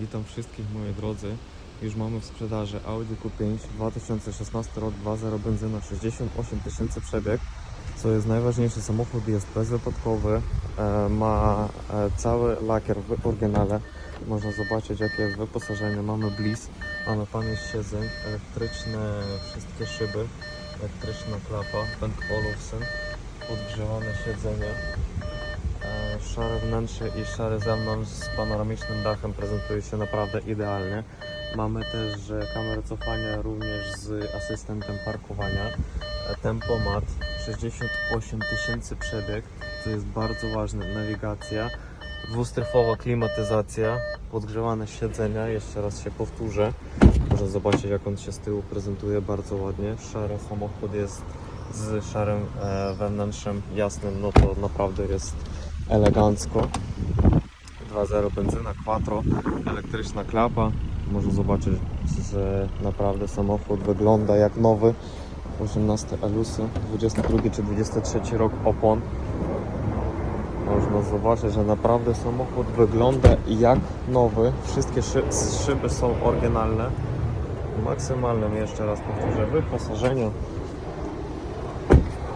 Witam wszystkich moi drodzy. Już mamy w sprzedaży Audi Q5 2016 rok 2.0 benzyna 68 tysięcy przebieg. Co jest najważniejsze, samochód jest bezwypadkowy, e, ma e, cały lakier w oryginale. Można zobaczyć jakie jest wyposażenie. Mamy bliss, mamy pamięć siedzeń, elektryczne wszystkie szyby, elektryczna klapa, Ben Olufsen, podgrzewane siedzenie. Szare wnętrze i szary zewnątrz z panoramicznym dachem prezentuje się naprawdę idealnie. Mamy też kamerę cofania również z asystentem parkowania. Tempomat 68 tysięcy przebieg, co jest bardzo ważne. Nawigacja, dwustryfowa klimatyzacja, podgrzewane siedzenia. Jeszcze raz się powtórzę. Można zobaczyć jak on się z tyłu prezentuje bardzo ładnie. Szary samochód jest z szarym e, wewnętrzem jasnym, no to naprawdę jest elegancko. 2.0 benzyna, quattro, elektryczna klapa. Można zobaczyć, że naprawdę samochód wygląda jak nowy. 18 Alusy, 22 czy 23 rok opon. Można zobaczyć, że naprawdę samochód wygląda jak nowy. Wszystkie szy szyby są oryginalne. Maksymalnym jeszcze raz powtórzę wyposażeniu.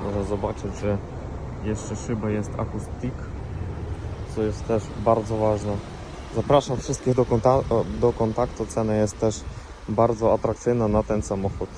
Można zobaczyć, że jeszcze szyba jest akustik, co jest też bardzo ważne. Zapraszam wszystkich do, konta- do kontaktu. Cena jest też bardzo atrakcyjna na ten samochód.